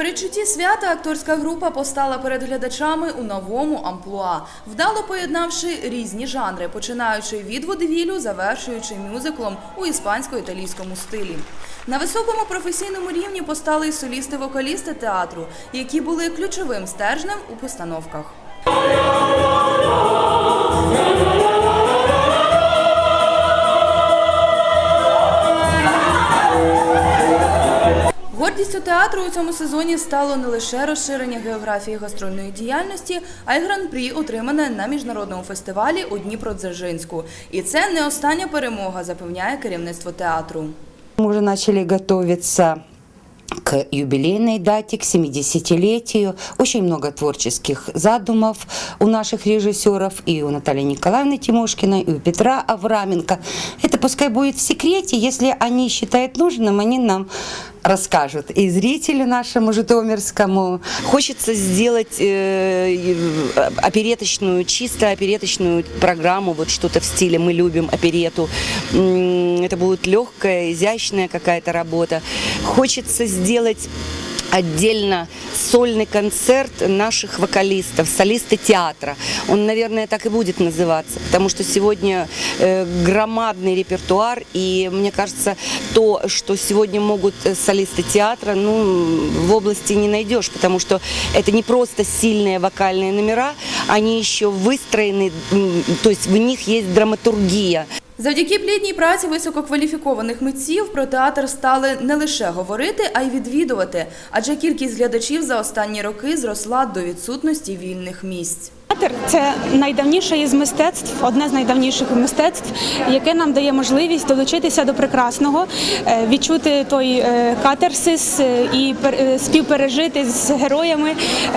передчутті свята акторська група постала перед глядачами у новому амплуа, вдало поєднавши різні жанри, починаючи від водевілю, завершуючи мюзиклом у іспансько-італійському стилі. На високому професійному рівні постали й солісти-вокалісти театру, які були ключовим стержнем у постановках. Гордістю театру у цьому сезоні стало не лише розширення географії гастрольної діяльності, а й гран-прі, отримане на міжнародному фестивалі у Дніпродзержинську. І це не остання перемога, запевняє керівництво театру. Мы уже начали готовиться к юбилейной дате, к 70-летию. Очень много творческих задумов у наших режиссеров, и у Натальи Николаевны Тимошкиной, и у Петра Авраменко. Это пускай будет в секрете, если они считают нужным, они нам расскажут. И зрителю нашему житомирскому. Хочется сделать э, опереточную, чисто опереточную программу, вот что-то в стиле «Мы любим оперету». М, Это будет легкая, изящная какая-то работа. Хочется сделать отдельно сольный концерт наших вокалистов, солисты театра. Он, наверное, так и будет называться, потому что сегодня э, громадный репертуар, и мне кажется, то, что сегодня могут э, солисты театра, ну, в области не найдешь, потому что это не просто сильные вокальные номера, они еще выстроены, м, то есть в них есть драматургия. Завдяки плідній праці висококваліфікованих митців про театр стали не лише говорити, а й відвідувати, адже кількість глядачів за останні роки зросла до відсутності вільних місць. Театр це найдавніше із мистецтв, одне з найдавніших мистецтв, яке нам дає можливість долучитися до прекрасного, е, відчути той е, катарсис е, і пер- співпережити з героями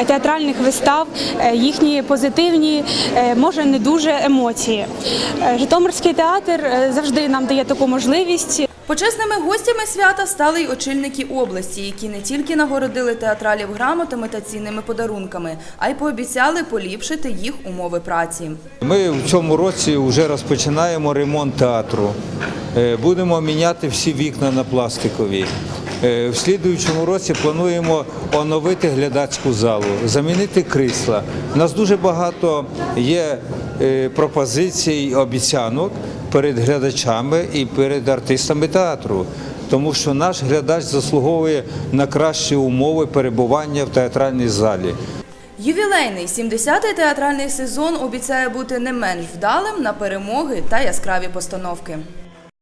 театральних вистав їхні позитивні, може не дуже емоції. Житомирський театр завжди нам дає таку можливість. Почесними гостями свята стали й очільники області, які не тільки нагородили театралів грамотами та цінними подарунками, а й пообіцяли поліпшити їх умови праці. Ми в цьому році вже розпочинаємо ремонт театру. Е, Будемо міняти всі вікна на пластикові. Е, В слідуючому році плануємо оновити глядацьку залу, замінити крісла. У нас дуже багато є е, пропозицій, обіцянок перед глядачами і перед артистами театру. Тому що наш глядач заслуговує на кращі умови перебування в театральній залі. Ювілейний 70-й театральний сезон обіцяє бути не менш вдалим на перемоги та яскраві постановки.